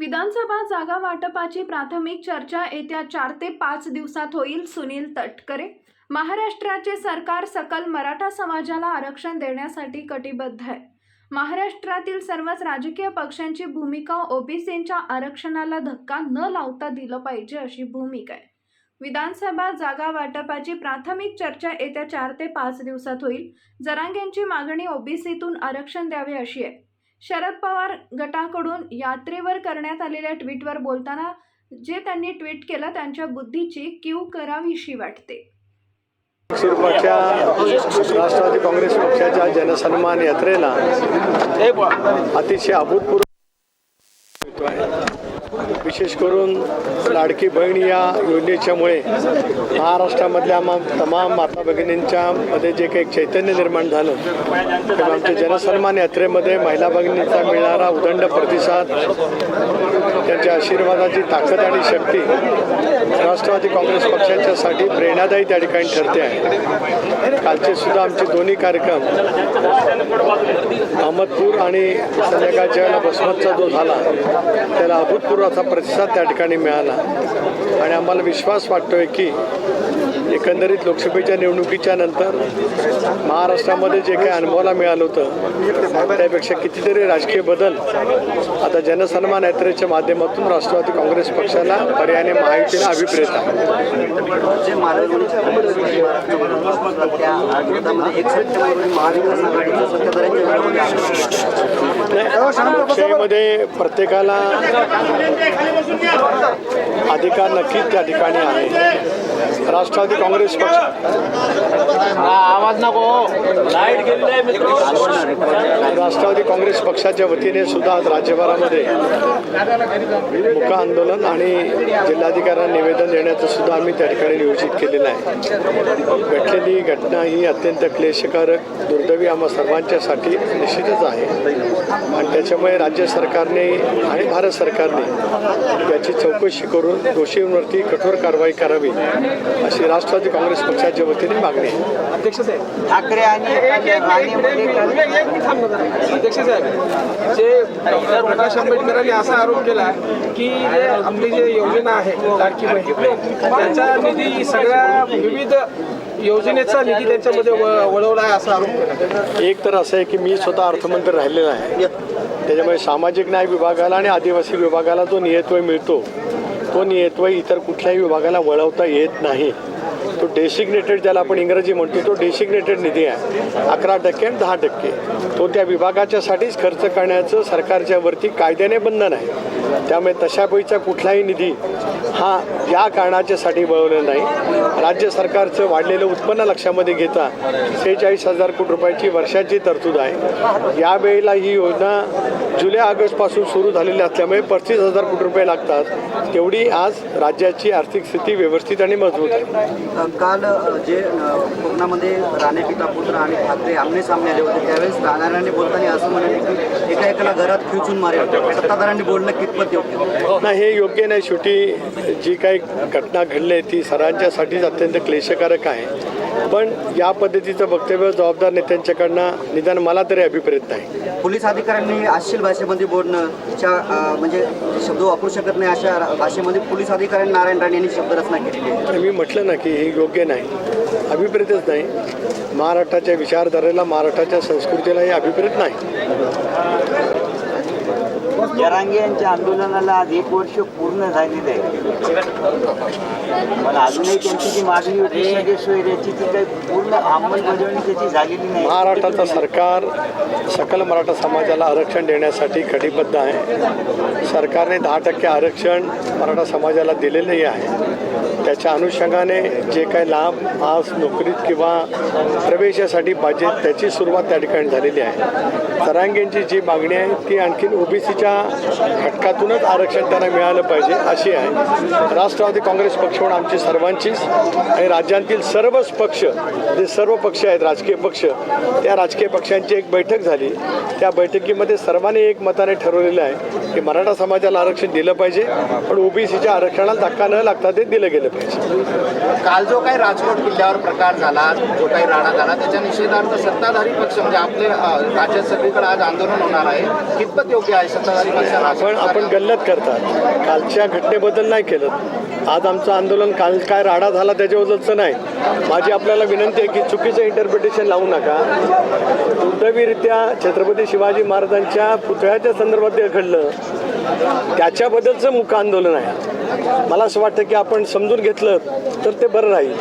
विधानसभा जागा वाटपाची प्राथमिक चर्चा येत्या चार ते पाच दिवसात होईल सुनील तटकरे. महाराष्ट्राचे सरकार सकल मराठा समाजाला आरक्षण देण्यासाठी कटिबद्ध आहे. महाराष्ट्रातील सर्वच राजकीय पक्षांची भूमिका ओबीसींच्या आरक्षणाला धक्का न लावता दिलं पाहिजे अशी भूमिका आहे. विधानसभा जागा वाटपाची प्राथमिक चर्चा येत्या चार ते पाच दिवसात होईल. जरांगेंची मागणी ओबीसीतून आरक्षण द्यावे अशी आहे. शरद पवार गटाकडून यात्रेवर करण्यात आलेल्या ट्विटवर बोलताना जे त्यांनी ट्विट केलं त्यांच्या बुद्धीची क्यू करावीशी वाटते. राष्ट्रवादी काँग्रेस पक्षाच्या जनसन्मान यात्रेला अतिशय अभूतपूर्व विशेष करून लाडकी बहीण या योजनेच्यामुळे महाराष्ट्रामधल्या मा तमाम माता भगिनींच्या मध्ये जे काही चैतन्य निर्माण झालं तेव्हा आमच्या जनसन्मान यात्रेमध्ये महिला भगिनींचा मिळणारा उदंड प्रतिसाद त्यांच्या आशीर्वादाची ताकद आणि शक्ती राष्ट्रवादी काँग्रेस पक्षाच्यासाठी प्रेरणादायी त्या ठिकाणी ठरते आहे. कालचे सुद्धा आमचे दोन्ही कार्यक्रम अहमदपूर आणि संध्याकाळच्या वेळेला बसमतचा जो झाला त्याला अभूतपूर्व असा प्रतिसाद त्या ठिकाणी मिळाला. आणि आम्हाला विश्वास वाटतोय की एकंदरीत लोकसभेच्या निवडणुकीच्या नंतर महाराष्ट्रामध्ये जे काही अनुभवाला मिळालं होतं त्यापेक्षा कितीतरी राजकीय बदल आता जनसन्मान यात्रेच्या माध्यमातून राष्ट्रवादी काँग्रेस पक्षाला पर्यायाने महायुतीला अभिप्रेत आहे. लोकशाहीमध्ये प्रत्येकाला अधिकार नक्कीच त्या ठिकाणी आहे. राष्ट्रवादी काँग्रेस पक्ष. आवाज नको. लाइट गेलेली मित्र. राष्ट्रवादी काँग्रेस पक्षाच्या वतीने सुद्धा आज राज्यभरामध्ये मुका आंदोलन आणि जिल्हाधिकाऱ्यांना निवेदन देण्याचं सुद्धा आम्ही त्या ठिकाणी नियोजित केलेलं आहे. घडलेली घटना ही अत्यंत क्लेशकारक दुर्दैवी आम्हा सर्वांच्यासाठी निश्चितच आहे. आणि त्याच्यामुळे राज्य सरकारने आणि भारत सरकारने याची चौकशी करून दोषींवरती कठोर कारवाई करावी अशी राष्ट्रवादी काँग्रेस पक्षाच्या वतीने मागणी आहे. ठाकरे आणि अध्यक्ष साहेब जे डॉक्टर प्रकाश आंबेडकरांनी असा आरोप केला की जे आपली जे योजना आहे लाडकी बहीण त्याचा निधी सगळ्या विविध योजनेचा निधी त्यांच्यामध्ये व- वळवला आहे असा आरोप केला. एक तर असं आहे की मी स्वतः अर्थमंत्री राहिलेला आहे. त्याच्यामुळे सामाजिक न्याय विभागाला आणि आदिवासी विभागाला जो नियत्वय मिळतो तो नियत्वय इतर कुठल्याही विभागाला वळवता येत नाही. तो डेसिग्नेटेड ज्याला आपण इंग्रजी म्हणतो तो डेसिग्नेटेड निधी आहे. अकरा टक्के आणि दहा टक्के. तो त्या विभागाच्यासाठीच खर्च करण्याचं सरकारच्या वरती कायद्याने बंधन आहे. त्यामुळे तशापैकीचा कुठलाही निधी हा या कारणाच्यासाठी वळवलेला नाही. राज्य सरकारचं वाढलेलं उत्पन्न लक्षामध्ये घेता सेहेचाळीस हजार कोटी रुपयाची वर्षाची तरतूद आहे. यावेळेला ही योजना जुलै ऑगस्टपासून सुरू झालेली असल्यामुळे पस्तीस हजार कोटी रुपये लागतात. तेवढी आज राज्याची आर्थिक स्थिती व्यवस्थित आणि मजबूत आहे. काल जे कोकणामध्ये राणे पिता पुत्र आणि ठाकरे आमने सामने आले होते त्यावेळेस राणारांनी बोलताना असं म्हणाले की एका एकाला घरात खिचून मारेल सत्ताधाऱ्यांनी बोलणं कितपत योग्य? नाही हे योग्य नाही. शेवटी जी काही घटना घडली आहे ती सर्वांच्यासाठीच अत्यंत क्लेशकारक आहे. पण या पद्धतीचं वक्तव्य जबाबदार नेत्यांच्याकडनं निदान मला तरी अभिप्रेत नाही. पोलीस अधिकाऱ्यांनी अश्लील भाषेमध्ये बोलणं च्या अ, म्हणजे शब्द वापरू शकत नाही अशा भाषेमध्ये पोलीस अधिकाऱ्यांनी नारायण राणे यांनी शब्दरचना केलेली आहे. मी म्हटलं ना की हे योग्य नाही. अभिप्रेतच नाही. महाराष्ट्राच्या विचारधारेला महाराष्ट्राच्या संस्कृतीला हे अभिप्रेत नाही. जरांगे यांच्या आंदोलनाला आज एक वर्ष पूर्ण झालेलं आहे. पण अजूनही त्यांची जी मागणी होती याची ती काही पूर्ण अंमलबजावणी त्याची झालेली नाही. महाराष्ट्राचं सरकार सकल मराठा समाजाला आरक्षण देण्यासाठी कटिबद्ध आहे. सरकारने दहा टक्के आरक्षण मराठा समाजाला दिलेलंही आहे. त्याच्या अनुषंगाने जे काही लाभ आज नोकरीत किंवा प्रवेशासाठी पाहिजे त्याची सुरुवात त्या ठिकाणी झालेली आहे. तरांगेंची जी मागणी आहे ती आणखीन ओबीसीच्या घटकातूनच आरक्षण त्यांना मिळालं पाहिजे अशी आहे. राष्ट्रवादी काँग्रेस पक्ष म्हणून आमची सर्वांचीच आणि राज्यातील सर्वच पक्ष जे सर्व पक्ष आहेत राजकीय पक्ष त्या राजकीय पक्षांची एक बैठक झाली. त्या बैठकीमध्ये सर्वांनी एक मताने ठरवलेलं आहे की मराठा समाजाला आरक्षण दिलं पाहिजे पण ओबीसीच्या आरक्षणाला धक्का न लागता ते दिलं गेलं पाहिजे. काल जो काही राजकोट किल्ल्यावर प्रकार झाला जो काही राडा झाला त्याच्या निषेधार्थ सत्ताधारी पक्ष म्हणजे आपले राज्यात सगळीकडे आज आंदोलन होणार आहे. कितपत योग्य आहे सत्ताधारी आपण आपण गल्लत करतात. कालच्या घटनेबद्दल नाही केलं. आज आमचं आंदोलन काल काय राडा झाला त्याच्याबद्दलचं नाही. माझी आपल्याला विनंती आहे की चुकीचं इंटरप्रिटेशन लावू नका. दुर्दैवीरित्या छत्रपती शिवाजी महाराजांच्या पुतळ्याच्या संदर्भात जे घडलं. त्याच्याबद्दलचं मुख आंदोलन आहे. मला असं वाटतं की आपण समजून घेतलं तर ते बरं राहील.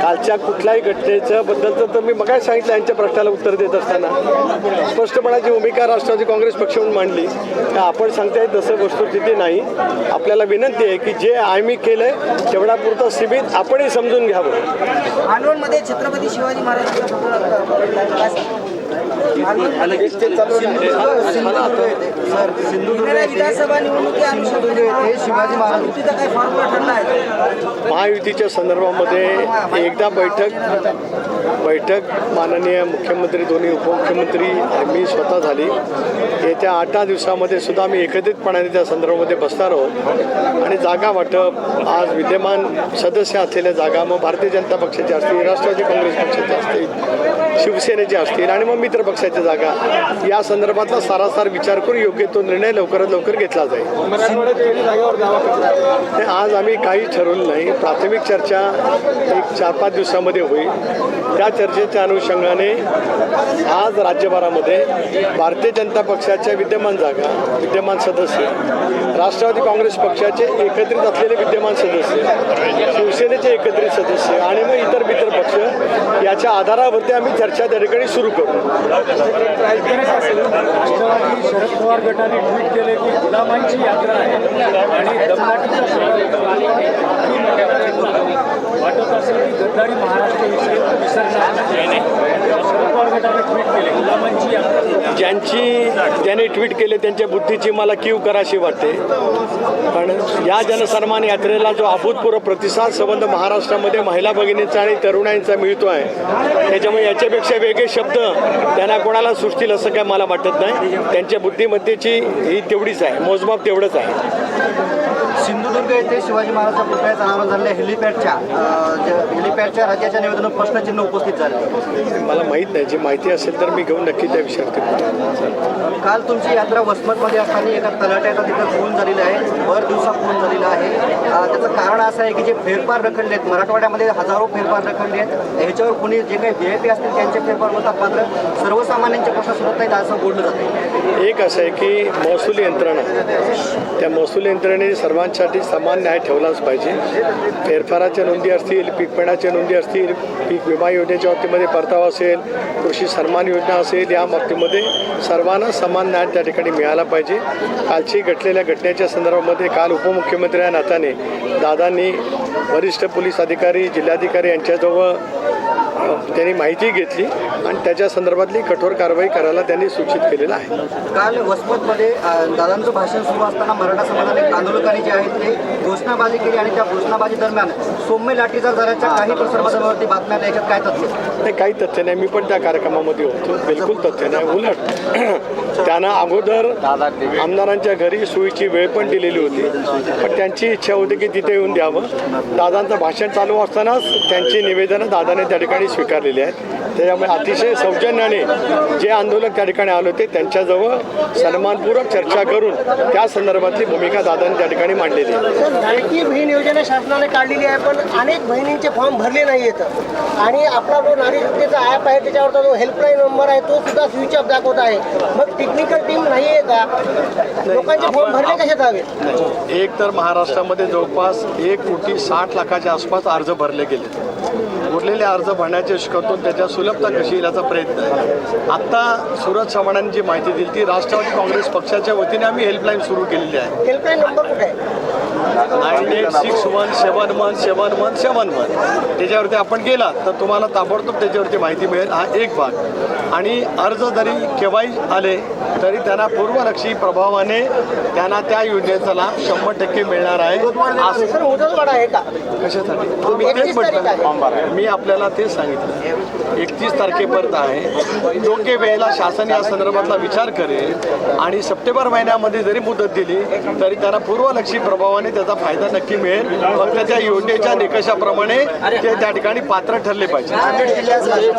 कालच्या कुठल्याही घटनेच्या बद्दलचं तर मी मगाय सांगितलं यांच्या प्रश्नाला उत्तर देत असताना. स्पष्टपणाची भूमिका राष्ट्रवादी काँग्रेस पक्ष म्हणून मांडली. तर आपण सांगताय तसं वस्तुस्थिती नाही. आपल्याला विनंती आहे की जे आम्ही केलंय तेवढ्यापुरतं सीमित आपणही समजून घ्यावं. छत्रपती शिवाजी महाराज विधानसभा सिंधुदुर्ग महायुतीच्या संदर्भामध्ये एकदा बैठक बैठक माननीय मुख्यमंत्री दोन्ही उपमुख्यमंत्री मी स्वतः झाली. येत्या आठ दहा दिवसामध्ये सुद्धा आम्ही एकत्रितपणाने त्या संदर्भामध्ये बसणार आहोत. आणि जागा वाटप आज विद्यमान सदस्य असलेल्या जागा मग भारतीय जनता पक्षाची असतील राष्ट्रवादी काँग्रेस पक्षाची असतील शिवसेनेचे असतील आणि मग मित्र पक्षाच्या जागा. या संदर्भातला सारासार विचार करून योग्य तो निर्णय लवकरात लवकर घेतला जाईल. आज आम्ही काही ठरवलं नाही. प्राथमिक चर्चा एक चार पाच दिवसामध्ये होईल. त्या चर्चेच्या अनुषंगाने आज राज्यभरामध्ये भारतीय जनता पक्षाच्या विद्यमान जागा विद्यमान सदस्य राष्ट्रवादी काँग्रेस पक्षाचे एकत्रित असलेले विद्यमान सदस्य शिवसेनेचे एकत्रित सदस्य आणि मग इतर मित्र पक्ष याच्या ते आम्ही चर्चा त्या ठिकाणी सुरू करू. राष्ट्रवादी शरद पवार गटाने ट्विट केले की गुलामांची यात्रा आहे आणि दमदाटीचा वाटत असेल की गद्दारी महाराष्ट्राविषयी विसरणार शरद पवार गटाने ट्विट केले गुलामांची यात्रा ज्यांची त्याने ट्विट केले त्यांच्या बुद्धीची मला कीव कराशी वाटते. पण या जनसन्मान यात्रेला जो अभूतपूर्व प्रतिसाद संबंध महाराष्ट्रामध्ये महिला भगिनींचा आणि तरुणांचा मिळतो आहे त्याच्यामुळे याच्यापेक्षा वेगळे शब्द त्यांना कोणाला सुचतील असं काय मला वाटत नाही. त्यांच्या बुद्धिमत्तेची ही तेवढीच आहे मोजमाप तेवढंच आहे. सिंधुदुर्ग येथे शिवाजी महाराजांच्या पुतळ्याचं अनावरण झालेल्या हेलिपॅडच्या हेलिपॅडच्या राज्याच्या निवेदनात प्रश्नचिन्ह उपस्थित झाले. मला माहीत नाही जी माहिती असेल तर मी घेऊन नक्की त्या विषयावरती काल तुमची यात्रा वसमतमध्ये असताना एका तलाट्याचा तिथं खून झालेला आहे भर दिवसा खून झालेला आहे. त्याचं कारण असं आहे की जे फेरफार रखडले आहेत मराठवाड्यामध्ये हजारो फेरफार रखडले आहेत. ह्याच्यावर कुणी जे काही व्ही आय पी असतील त्यांचे फेरफार होतात मात्र सर्वसामान्यांचे प्रश्न सुटत नाहीत असं बोललं जातं एक असं आहे की महसूल यंत्रणा त्या महसूल यंत्रणेने सर्वांसाठी समान न्याय ठेवलाच पाहिजे. फेरफाराच्या नोंदी असतील पीक नोंदी असतील पीक विमा योजनेच्या बाबतीमध्ये परतावा असेल कृषी सन्मान योजना असेल या बाबतीमध्ये सर्वांना समान न्याय त्या ठिकाणी मिळाला पाहिजे. कालची घटलेल्या घटनेच्या संदर्भामध्ये काल उपमुख्यमंत्री या नात्याने दादांनी वरिष्ठ पोलीस अधिकारी जिल्हाधिकारी यांच्याजवळ त्यांनी माहिती घेतली आणि त्याच्या संदर्भातली कठोर कारवाई करायला त्यांनी सूचित केलेलं आहे. काल वसमतमध्ये दादांचं भाषण सुरू असताना मराठा समाजाने आंदोलकांनी जे आहेत ते घोषणाबाजी केली आणि त्या घोषणाबाजी दरम्यान सौम्य लाठीचार झाल्याच्या काही प्रसारमाध्यमावरती बातम्या आल्या. याच्यात काय तथ्य? नाही काही तथ्य नाही. मी पण त्या कार्यक्रमामध्ये होतो. बिलकुल तथ्य नाही. उलट त्यांना अगोदर आमदारांच्या घरी सोयीची वेळ पण दिलेली होती. पण त्यांची इच्छा होती की तिथे येऊन द्यावं. दादांचं भाषण चालू असतानाच त्यांची निवेदनं दादाने त्या ठिकाणी स्वीकारलेली आहेत. त्याच्यामुळे अतिशय सौजन्याने जे आंदोलक त्या ठिकाणी आले होते त्यांच्याजवळ सन्मानपूर्वक चर्चा करून त्या संदर्भातली भूमिका दादांनी त्या ठिकाणी मांडलेली आहे. लाडकी बहीण योजना शासनाने काढलेली आहे पण अनेक बहिणींचे फॉर्म भरले नाही येत. आणि आपला जो नारी शक्तीचा ॲप आहे त्याच्यावरचा जो हेल्पलाईन नंबर आहे तो सुद्धा स्विच ऑफ दाखवत आहे. मग टेक्निकल टीम नाही आहे का? लोकांचे फॉर्म भरले कसे हवेत एक तर महाराष्ट्रामध्ये जवळपास एक कोटी साठ लाखाच्या आसपास अर्ज भरले गेले. उरलेले अर्ज भरण्याचे शिकवतो त्याच्या सुलभता कशी येईल याचा प्रयत्न आहे. आत्ता सुरज चव्हाणांनी जी माहिती दिली ती राष्ट्रवादी काँग्रेस पक्षाच्या वतीने आम्ही हेल्पलाईन सुरू केलेली आहे. हेल्पलाईन नंबर कुठे six one seven one seven one seven one त्याच्यावरती आपण गेला तर तुम्हाला ताबडतोब त्याच्यावरती माहिती मिळेल हा एक भाग. आणि अर्ज जरी केव्हाही आले तरी त्यांना पूर्वलक्षी प्रभावाने त्यांना त्या योजनेचा लाभ शंभर टक्के मिळणार आहे. असं सर मुदतवाढ आहे का? कशासाठी? मी तेच 31 तारीख म्हटलं मी आपल्याला तेच सांगितलं. एकतीस तारखेपर्यंत आहे. योग्य वेळेला शासन या संदर्भातला विचार करेल आणि सप्टेंबर महिन्यामध्ये जरी मुदत दिली तरी त्यांना पूर्वलक्षी प्रभावाने त्याचा फायदा नक्की मिळेल फक्त त्या योजनेच्या निकषाप्रमाणे ते त्या ठिकाणी पात्र ठरले पाहिजे.